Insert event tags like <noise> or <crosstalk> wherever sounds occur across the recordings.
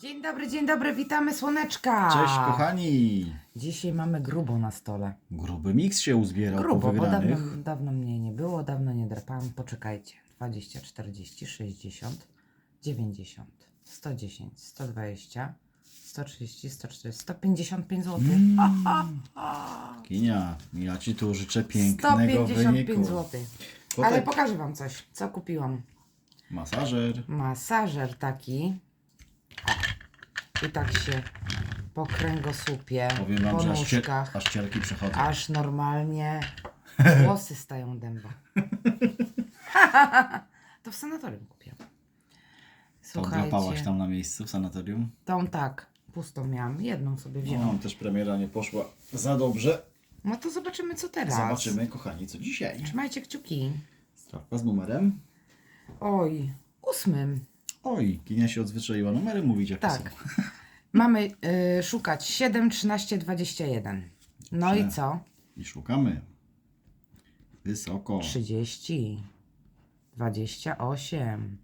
Dzień dobry, dzień dobry, witamy słoneczka. Cześć kochani! Dzisiaj mamy grubo na stole. Gruby miks się uzbierał Grubo, po bo dawno, wygranych. dawno mnie nie było, dawno nie drapałam. Poczekajcie. 20, 40, 60, 90, 110, 120, 130, 140, 155 zł. Kinia, ja ci tu życzę pięknego 155 wyniku. zł. Ale pokażę wam coś, co kupiłam. masażer. Masażer taki. I tak się po kręgosłupie, Powiem wam, po że aż, cier, nóżkach. aż ciarki przechodzą. aż normalnie <laughs> włosy stają dęba. <laughs> to w sanatorium kupiłam. To drapałaś tam na miejscu w sanatorium? Tą tak, pustą miałam. Jedną sobie No, wzięłam. też premiera nie poszła za dobrze. No to zobaczymy co teraz. Zobaczymy, kochani, co dzisiaj. Trzymajcie kciuki. Strawka z numerem. Oj, ósmym. Oj, Kinia się odzwyczaiła numery mówić, jakie Tak. są. <laughs> Mamy y, szukać 7, 13, 21. No i Dobrze. co? I szukamy. Wysoko. 30, 28,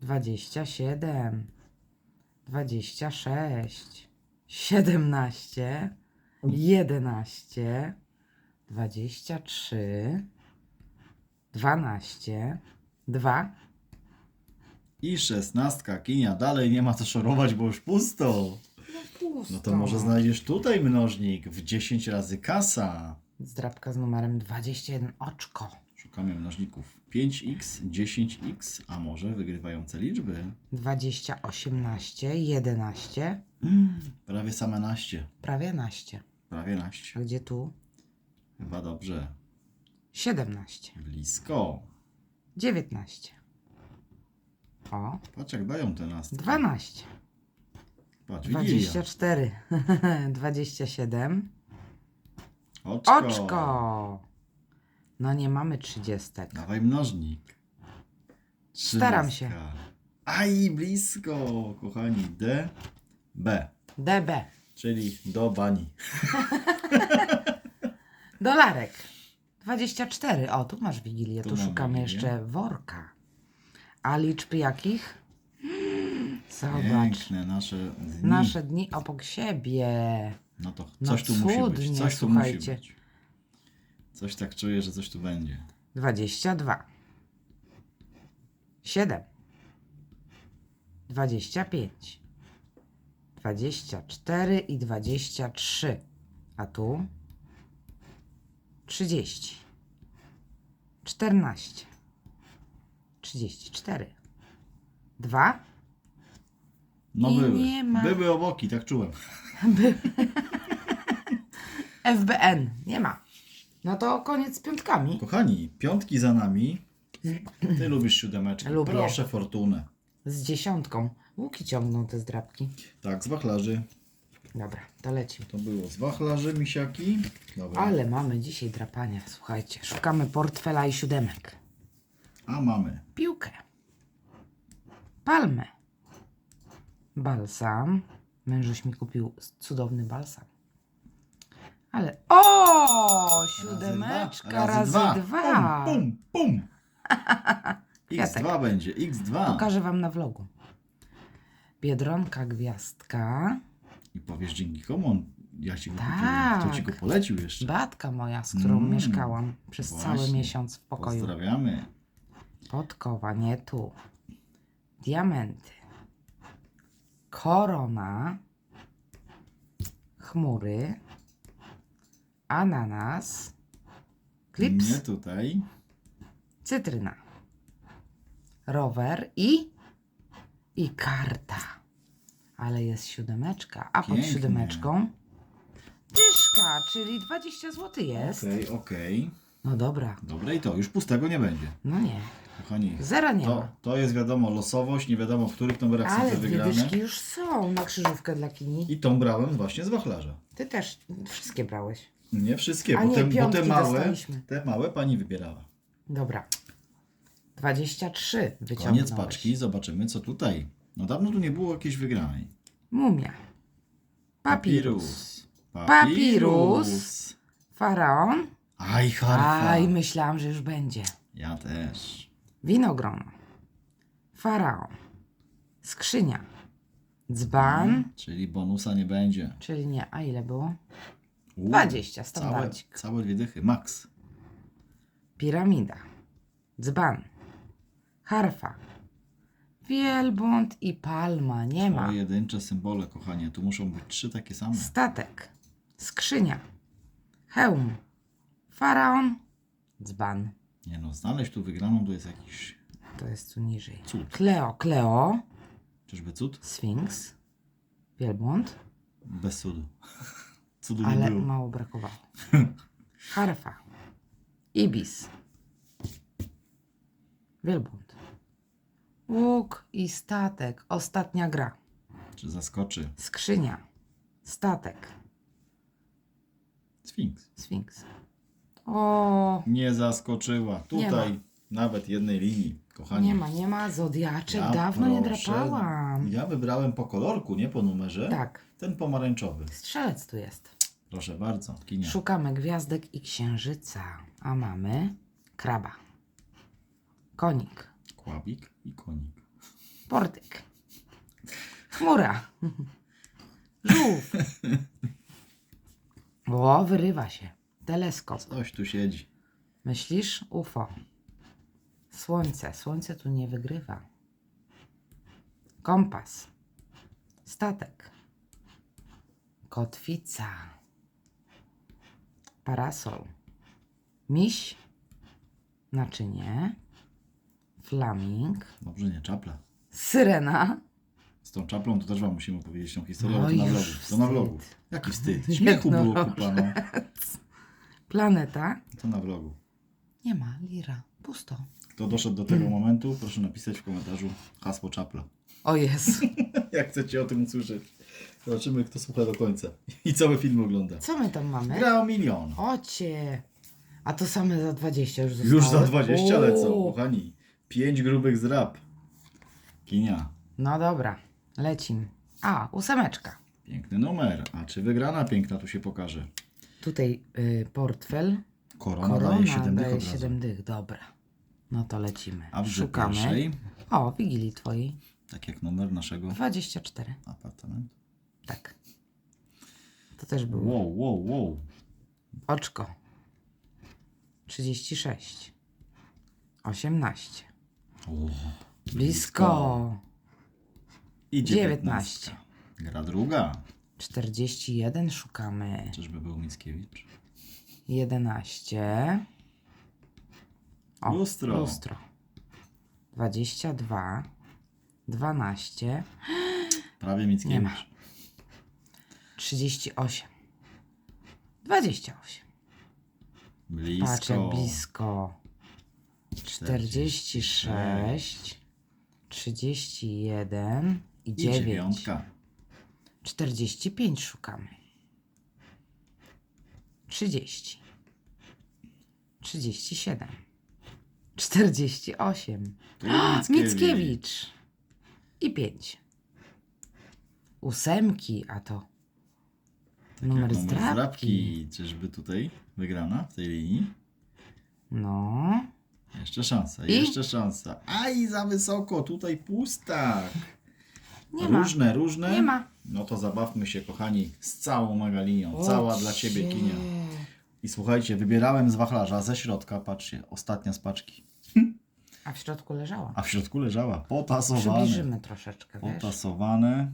27, 26, 17, 11, 23, 12, 2. I szesnastka, Kinia, dalej nie ma co szorować, bo już pusto. No to może znajdziesz tutaj mnożnik w 10 razy kasa. Zdrabka z numerem 21, oczko. Szukamy mnożników 5x, 10x, a może wygrywające liczby. 20, 18, 11, Prawie same naście. prawie naście. Prawie naście. A gdzie tu? Chyba dobrze. 17, Blisko. 19. O, Patrz jak dają te nastki. 12, Patrz, Wigilia. 24, 27. Oczko. Oczko! No nie mamy 30. Dawaj mnożnik. Staram się. Aj, blisko, kochani. D, B, DB. czyli do bani. <laughs> Dolarek. 24. O, tu masz Wigilię. Tu Tu mam szukamy Wigilię. jeszcze worka. A liczby jakich? Zobacz. Piękne nasze dni. Nasze dni obok siebie. No to No coś tu musi być. Coś tu słuchajcie. musi być. Coś tak czuję, że coś tu będzie. 22. 7. 25. 24 i 23. A tu 30. 14. 34. 2. No I były. nie ma. Były oboki, tak czułem. <laughs> <laughs> FBN. Nie ma. No to koniec z piątkami. Kochani, piątki za nami. Ty <clears throat> lubisz siódemeczkę. Lubię. Proszę fortunę. Z dziesiątką. Łuki ciągną te zdrabki. Tak, z wachlarzy. Dobra, to lecimy. To było z wachlarzy, misiaki. Dobra. Ale mamy dzisiaj drapania, słuchajcie. Szukamy portfela i siódemek. A mamy. Piłkę. Palmę. Balsam. Mężuś mi kupił cudowny balsam. Ale. O! Siódemeczka razy, dwa. Pum, pum, pum. <laughs> Kwiatek. X2 będzie, X2. Pokażę wam na vlogu. Biedronka gwiazdka. I powiesz dzięki komu on, ja ci go Tak. kupiłem. Kto ci go polecił jeszcze? Batka moja, z którą Mm, mieszkałam przez cały właśnie. miesiąc w pokoju. Pozdrawiamy. Podkowa, nie tu. Diamenty. Korona. Chmury. Ananas. Klips. Nie tutaj. Cytryna. Rower i. I karta. Ale jest siódemeczka. A pod Pięknie. siódemeczką. Dyszka, czyli 20 zł jest. Okej, okej. No dobra. Dobre i to, już pustego nie będzie. No nie. Kochani, Zera nie to, ma. to jest wiadomo losowość, nie wiadomo w których numerach są Ale te dwie wygrane. dyszki już są na krzyżówkę dla kini. I tą brałem właśnie z wachlarza. Ty też wszystkie brałeś. Nie wszystkie, A bo, nie, te, bo te piątki małe, dostaliśmy. te małe pani wybierała. Dobra. 23 wyciągnąłeś. Koniec paczki, zobaczymy co tutaj. No dawno tu nie było jakiejś wygranej. Mumia. Papirus. Papirus. Faraon. Aj, harfa. Aj, myślałam, że już będzie. Ja też. Winogrono. Faraon. Skrzynia. Dzban, Czyli bonusa nie będzie. czyli nie. A ile było? Uuu, 20, całe, standardzik. całe dwie dychy, max. Piramida, dzban, harfa, wielbłąd i palma. Nie ma. Pojedyncze symbole, kochanie. Tu muszą być trzy takie same. Statek, skrzynia, hełm, faraon, dzban. Nie no, znaleźć tu wygraną to jest jakiś... To jest tu niżej. Cud. Kleo, Kleo, Czyżby cud? Sfinks, wielbłąd, Bez cudu. <laughs> Cudu nie ale było. mało brakowało. <laughs> Harfa, ibis, wielbłąd, łuk i statek. Ostatnia gra. Czy zaskoczy? Skrzynia, statek, Sfinks. Sfinks. O, Nie zaskoczyła. Tutaj nawet jednej linii, kochani. nie ma, nie ma. Zodiaczek, Ja dawno nie proszę, drapałam. Ja wybrałem po kolorku, nie po numerze. Tak, Ten pomarańczowy. strzelec tu jest. Proszę bardzo, kinia. Szukamy gwiazdek i księżyca, a mamy kraba, konik, Kłabik i konik. portyk, chmura, <laughs> żółw. O, wyrywa się. Teleskop. Coś tu siedzi. Myślisz? UFO. Słońce. Słońce tu nie wygrywa. Kompas. Statek. Kotwica. Parasol. Miś. Naczynie. Flaming. Dobrze, nie czapla. Syrena. Z tą czaplą to też wam musimy powiedzieć tą historię, ale Oj, to na vlogu. To na wstyd. vlogu. Jaki wstyd? Śmiechu było kupa, no. Planeta. To na vlogu. Nie ma. Lira. Pusto. Kto doszedł do tego momentu, proszę napisać w komentarzu hasło czapla. O Jezu. <laughs> Jak chcecie o tym usłyszeć. Zobaczymy, kto słucha do końca. I cały film ogląda. Co my tam mamy? Gra o milion. Ocie. A to same za 20 już zostało. Już za 20 lecą, kochani. Pięć grubych zdrab. Kinia. No dobra, lecim. A, ósemeczka. Piękny numer. A czy wygrana piękna tu się pokaże? Tutaj y, portfel. Korona, daje 7 dych daje od razu. 7 dych, dobra. No to lecimy. A w Szukamy. O, Wigilii twojej. tak jak numer naszego 24. apartamentu. Tak. To też było. Wow, wow, wow. Oczko. 36. 18. O, Blisko. I 19. 19. Gra druga. 41 szukamy. Czyżby był Mickiewicz? 11. O, Lustro. lustro. 22. 12. Prawie Mickiewicz. 38. 28. Blisko. Patrzę blisko. 46. 31 i I 9. dziewiątka. 45 szukamy. 30. 37. 48. Tu Mickiewicz. Mickiewicz. I 5. Ósemki, a to numer jak zdrabki. zdrabki. Czyżby tutaj wygrana w tej linii? No. Jeszcze szansa, I? jeszcze szansa. Aj, za wysoko, tutaj pustak. Nie ma. różne, różne. Nie ma. No to zabawmy się, kochani, z całą megalinią. Cała dla ciebie kinia. I słuchajcie, wybierałem z wachlarza ze środka, patrzcie, ostatnia z paczki. A w środku leżała. A w środku leżała potasowane. Przybliżymy troszeczkę, wiesz? Potasowane.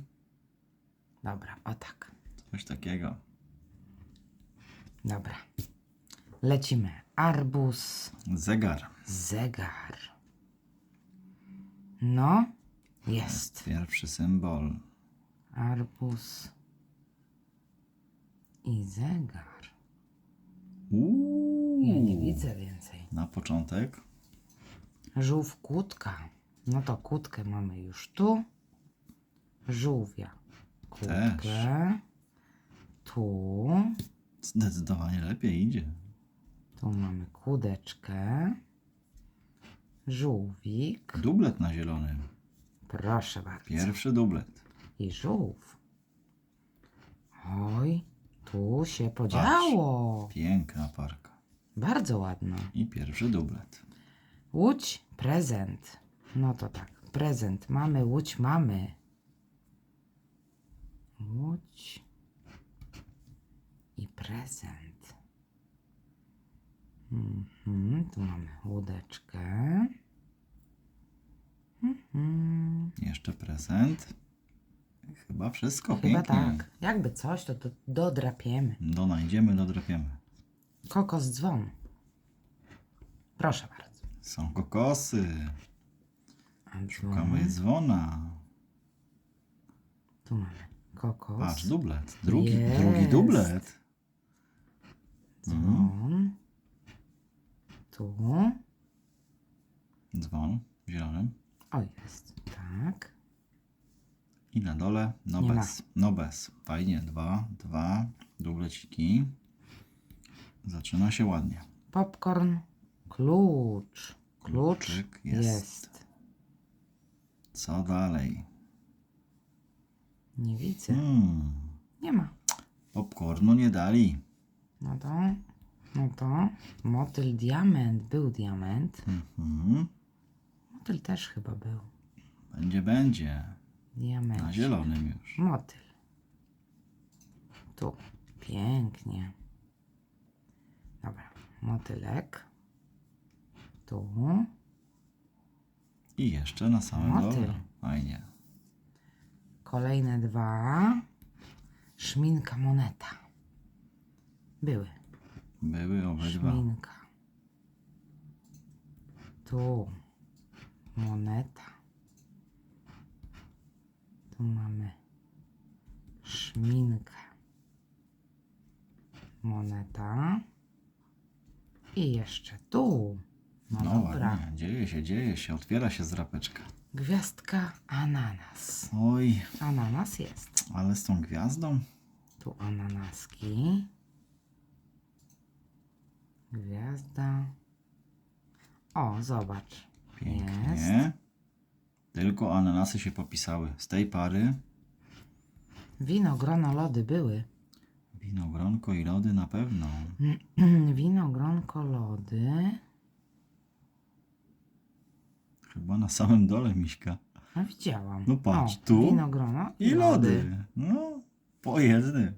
Dobra, o tak. Coś takiego. Dobra. Lecimy. Arbus, Zegar. zegar. No, jest. Pierwszy symbol. Arbus i zegar. Uuu. Ja nie widzę więcej. Na początek. Żółw kłódka. No to kłódkę mamy już tu. Żółwia. Kłódkę. Tu. Zdecydowanie lepiej idzie. Tu mamy kłódeczkę. Żółwik. Dublet na zielonym. Proszę bardzo. Pierwszy dublet. I żółw. Oj, tu się podziało. Piękna parka. Bardzo ładna. I pierwszy dublet. Łódź, prezent. No to tak, prezent mamy, łódź mamy. Łódź. I prezent. Mhm, tu mamy łódeczkę. Mhm. Jeszcze prezent. Chyba wszystko Chyba pięknie. tak. Jakby coś, to, to dodrapiemy. Donajdziemy, dodrapiemy. Kokos dzwon. Proszę bardzo. Są kokosy. A dzwon. Szukamy dzwona. Tu mamy kokos. Patrz, dublet. Drugi, Jest. drugi dublet. Dzwon. Tu. Dzwon w zielonym. O, jest. Tak. I na dole no Nie ma. bez. No bez. Fajnie. Dwa, dwa dubleciki. Zaczyna się ładnie. Popcorn. Klucz. Klucz Kluczyk jest. jest. Co dalej? Nie widzę. Hmm. Nie ma. Popcornu nie dali. No to. No to. Motyl diament. Był diament. Mhm. Motyl też chyba był. Będzie, będzie. Diament. Na zielonym już. Motyl. Tu. Pięknie. Dobra. Motylek. Tu. I jeszcze na samym Motyl. dole. Fajnie. Kolejne dwa. Szminka moneta. Były. Były obydwa. Szminka. Tu. Moneta. Tu mamy szminkę. Moneta. I jeszcze tu. No, No dobra. ładnie. Dzieje się, dzieje się. Otwiera się zrapeczka. Gwiazdka ananas. Oj, Ananas jest. ale z tą gwiazdą. Tu ananaski. Gwiazda. O, zobacz. Pięknie. Jest. Tylko ananasy się popisały. Z tej pary Wino, grono, lody były. winogronko i lody na pewno. <clears throat> Wino, gronko, lody. Chyba na samym dole, Miśka. No widziałam. No patrz, tu Wino, grono I lody. No.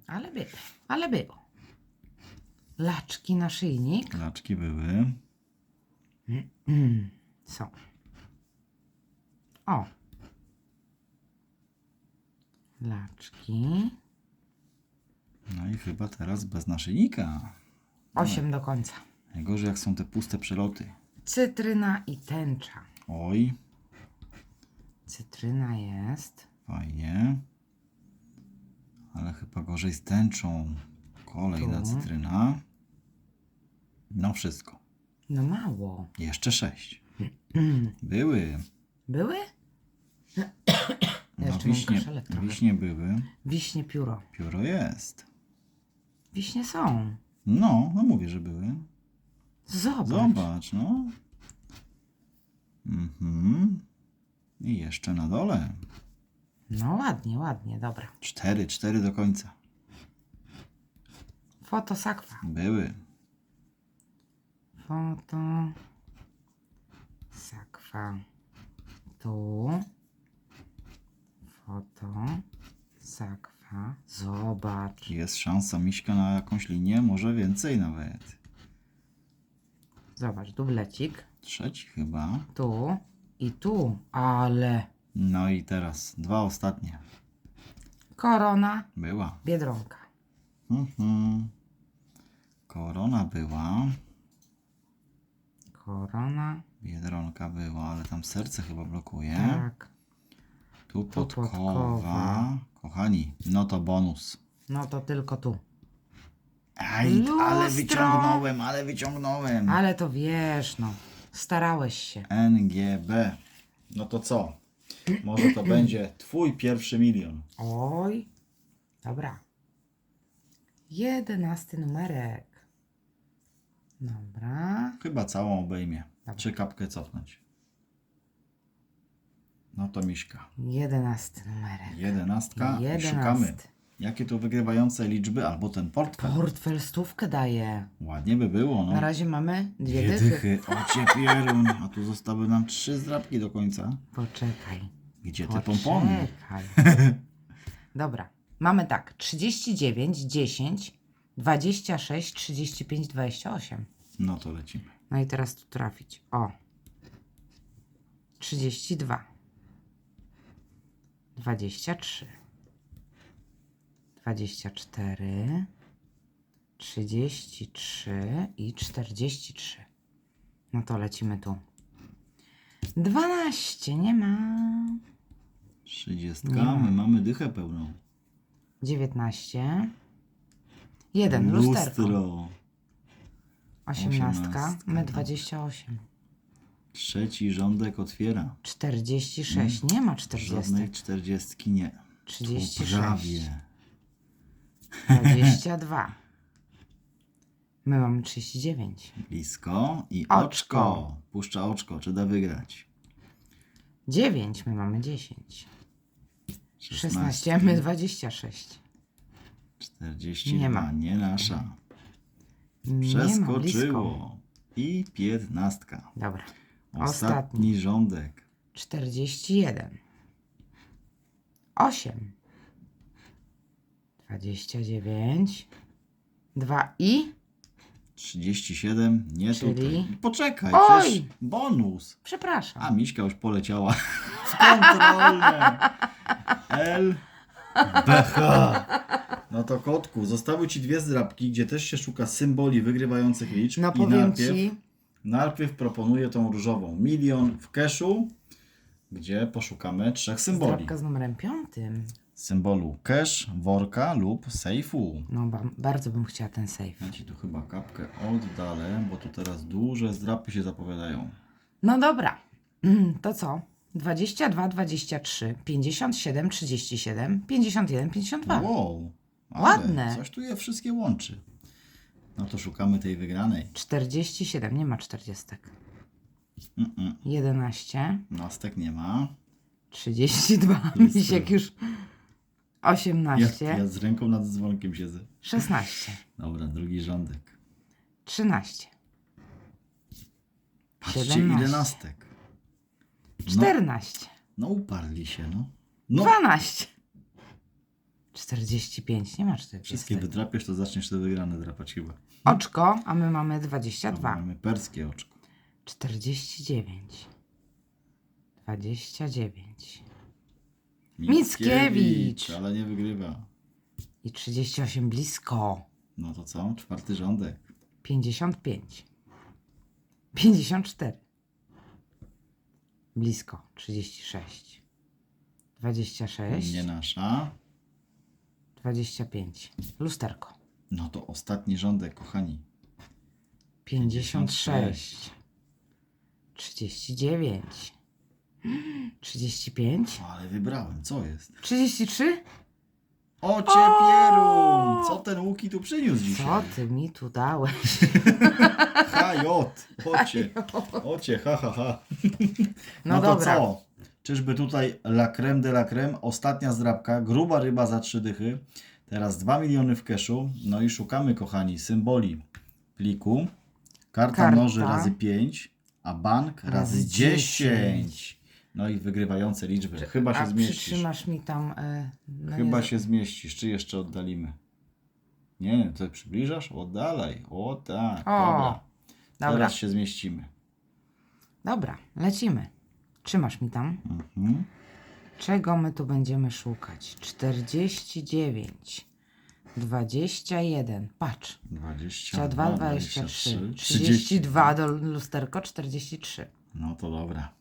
Ale było. Ale było. Laczki, naszyjnik. Klaczki były. <clears throat> Są. O. Laczki. No i chyba teraz bez naszyjnika. Osiem do końca. Najgorzej jak są te puste przeloty. Cytryna i tęcza. Oj, Cytryna jest. fajnie. Ale chyba gorzej z tęczą. Kolejna Tu. cytryna. No wszystko. No mało. Jeszcze sześć. <clears throat> Były. Były? No Jeszcze mam wiśnie, kaszelek trochę. wiśnie były. Wiśnie pióro. Pióro jest. Wiśnie są. No, no mówię, że były. Zobacz. Zobacz, no. Mhm. I jeszcze na dole. No ładnie, ładnie, dobra. Cztery, cztery do końca. Fotosakwa. Były. Foto. Sakwa. Tu. Foto. Sakwa. Zobacz. Jest szansa Miśka na jakąś linię, może więcej nawet. Zobacz, dublecik. Trzeci chyba. Tu. I tu. Ale. No i teraz dwa ostatnie. Korona. Była. Biedronka. Mhm. Korona była. Korona. Biedronka była, ale tam serce chyba blokuje. Tak. Tu podkowa. podkowa. Kochani, no to bonus. No to tylko tu. Aj, ale Lustro. wyciągnąłem, ale wyciągnąłem. Ale to wiesz, no. Starałeś się. NGB. No to co? Może to będzie twój pierwszy milion. Oj. Dobra. Jedenasty numerek. Dobra. Chyba całą obejmie. Dobra. Czy kapkę cofnąć? No to Miśka. Jedenasty numerek. Jedenastka i Jedenasty. szukamy. Jakie tu wygrywające liczby albo ten portfel. Portfel stówkę daje. Ładnie by było, no. Na razie mamy dwie Dwie dychy. dychy. O ciepierun. A tu zostały nam trzy zdrabki do końca. Poczekaj. Gdzie te pompony? Poczekaj. <laughs> Dobra. mamy tak, 39, 10, 26, 35, 28. No to lecimy. No i teraz tu trafić. O. 32. 23. 24. 33 i 43. No to lecimy tu. 12, nie ma. 30. Nie. My mamy dychę pełną. 19. 1, lusterko. Lustro. 18. Osiemnastka, My dobra. 28. Trzeci rządek otwiera. 46. Nie ma 40. Żadnej czterdziestki nie. Tu 36. prawie. 22. My mamy 39. Blisko i Oczko. oczko. Puszcza oczko, czy da wygrać? 9. My mamy 10. 16. My 26. 42. Nie ma. Nie nasza. Przeskoczyło. I piętnastka. Dobra. Ostatni Ostatni. rządek. 41. 8. 29. 2 i. 37. Nie Czyli? tutaj. Poczekaj, Oj! przecież bonus. Przepraszam. A Miśka już poleciała <laughs> w kontrolne. L. BH. No to kotku, zostały ci dwie zdrabki, gdzie też się szuka symboli wygrywających liczb. No I powiem najpierw, ci. najpierw proponuję tą różową. Milion w keszu, gdzie poszukamy trzech symboli. Zdrabka z numerem 5. Symbolu cash, worka lub sejfu. No, ba- bardzo bym chciała ten safe. Ja ci tu chyba kapkę oddalę, bo tu teraz duże zdrapy się zapowiadają. No dobra. <clears throat> To co? 22, 23, 57, 37, 51, 52. Wow, ale Ładne. Coś tu je wszystkie łączy. No to szukamy tej wygranej. 47, nie ma 40. Mm-mm. 11, Nastek nie ma. 32, Jest <laughs> misiek już. Ja, 18, ja z ręką nad dzwonkiem siedzę. 16, Dobra, drugi rządek. 13, Patrzcie 17. ile nastek. No, 14, no uparli się, no. No, 12, 45, nie ma 40. wszystkie wydrapiesz, to zaczniesz te wygrane drapać chyba. Oczko, a my mamy Dobra, 22, Mamy perskie oczko. 49, 29 Mickiewicz, Mickiewicz. Ale nie wygrywa. i 38 blisko. No to co? Czwarty rządek. 55. 54. Blisko. 36. 26. Nie nasza. 25. Lusterko. No to ostatni rządek, kochani. 56. 39. 35. O, ale wybrałem, co jest? 33? O ciepierun! Co ten Łuki tu przyniósł Co dzisiaj? ty mi tu dałeś? HJ! Ocie, ocie, ha, ha, ha. No, No, to dobra. co? Czyżby tutaj la creme de la creme, ostatnia zdrabka, gruba ryba za trzy dychy. Teraz 2 miliony w keszu. No i szukamy, kochani, symboli pliku. Karta, Karta. noży razy 5, a bank razy, Razy 10. No i wygrywające liczby. Chyba się A zmieścisz. przytrzymasz mi tam... E, no Chyba nie, się zmieścisz. Czy jeszcze oddalimy? Nie, to przybliżasz? Oddalaj. O tak. O, dobra. Dobra. Teraz się zmieścimy. Dobra, lecimy. Trzymasz mi tam. Mhm. Czego my tu będziemy szukać? 49, 21, patrz, 22, 22, 23, 30. 32 do lusterko, 43. No to dobra.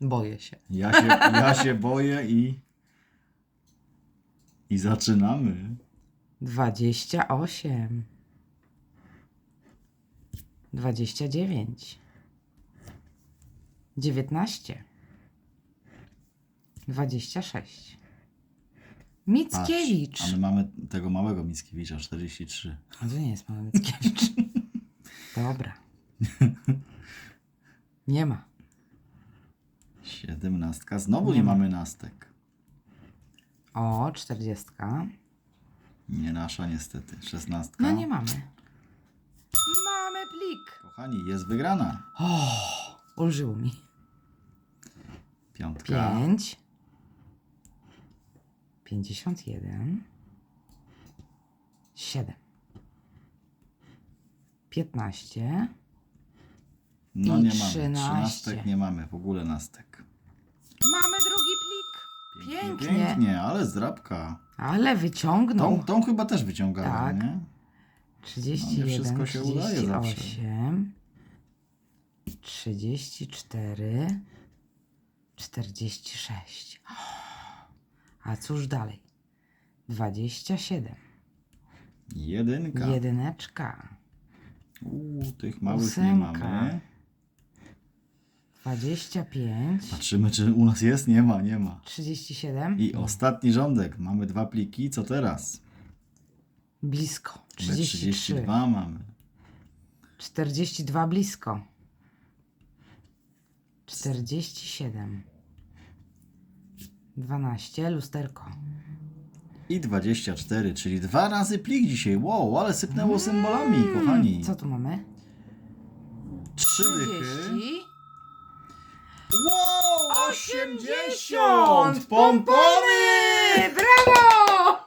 Boję się. Ja się, ja się <laughs> boję i... I zaczynamy. 28, 29, 19, 26. Mickiewicz. Patrz, a my mamy tego małego Mickiewicza, 43. A to nie jest mały Mickiewicz. <laughs> Dobra. Nie ma. 17. Znowu nie, Nie ma. mamy nastek. O, 40. Nie nasza niestety. 16. No nie mamy. Mamy plik. Kochani, jest wygrana. O, ulżyło mi. Piątka. 5. 51. 7. 15. No I nie mamy. 13. Trzynastek nie mamy, w ogóle nastek. Mamy drugi plik. Pięknie, Pięknie. ale zdrabka. Ale wyciągnął. Tą, tą chyba też wyciągałem, Tak. nie? 31, No, nie wszystko się udaje zawsze. 38, 34, 46. A cóż dalej? 27. Jedynka. Jedyneczka. Uuu, tych małych nie Ósemka. mamy. 25. Patrzymy, czy u nas jest? Nie ma, nie ma. 37. I ostatni rządek. Mamy dwa pliki. Co teraz? Blisko. My 33. 32 mamy. 42 blisko. 47. 12 lusterko. I 24, czyli dwa razy plik dzisiaj. Wow, ale sypnęło symbolami, kochani. Mm, Co tu mamy? Trzy dychy. 30. Wow, 80! Pompony! Brawo! <laughs>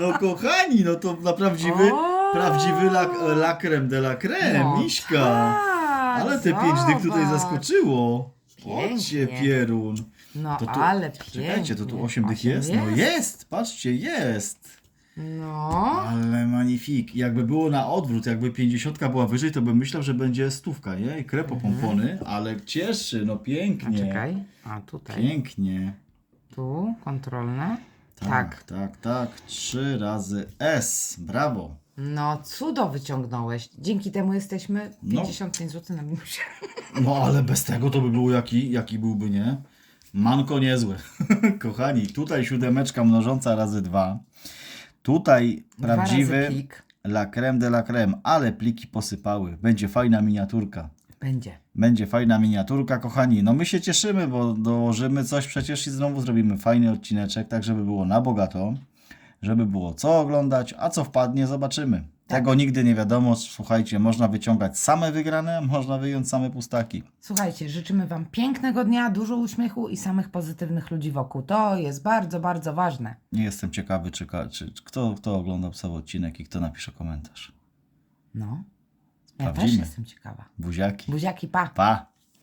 No kochani, no to na prawdziwy, O! prawdziwy lak, la creme de la creme, No Miśka. tak, Ale te pięć dych tutaj zobacz. zaskoczyło. Pięknie. Ocie pierun. No To tu, ale pięknie. czekajcie, to tu 8 dych jest? No jest, patrzcie, jest. No. Ale magnifik. Jakby było na odwrót, jakby 50 była wyżej, to bym myślał, że będzie stówka, nie? I krepo pompony, ale cieszy, no Mhm. A pięknie. czekaj. A tutaj. Pięknie. Tu kontrolne. Tak, Tak. tak, tak. Trzy razy S. Brawo. No cudo wyciągnąłeś. Dzięki temu jesteśmy No. 55 zł na minusie. No ale bez tego to by był jaki, jaki byłby, nie? Manko niezłe. <laughs> Kochani, tutaj siódemeczka mnożąca razy dwa. Tutaj Dwa prawdziwy la creme de la creme, ale pliki posypały. Będzie fajna miniaturka. Będzie. Będzie fajna miniaturka, kochani. No my się cieszymy, bo dołożymy coś przecież i znowu zrobimy fajny odcineczek, tak żeby było na bogato, żeby było co oglądać, a co wpadnie, zobaczymy. Tego nigdy nie wiadomo. Słuchajcie, można wyciągać same wygrane, można wyjąć same pustaki. Słuchajcie, życzymy Wam pięknego dnia, dużo uśmiechu i samych pozytywnych ludzi wokół. To jest bardzo, bardzo ważne. Nie jestem ciekawy, czy, czy czy kto, kto oglądał cały odcinek i kto napisze komentarz. No. Ja też jestem ciekawa. Buziaki. Buziaki, pa. Pa!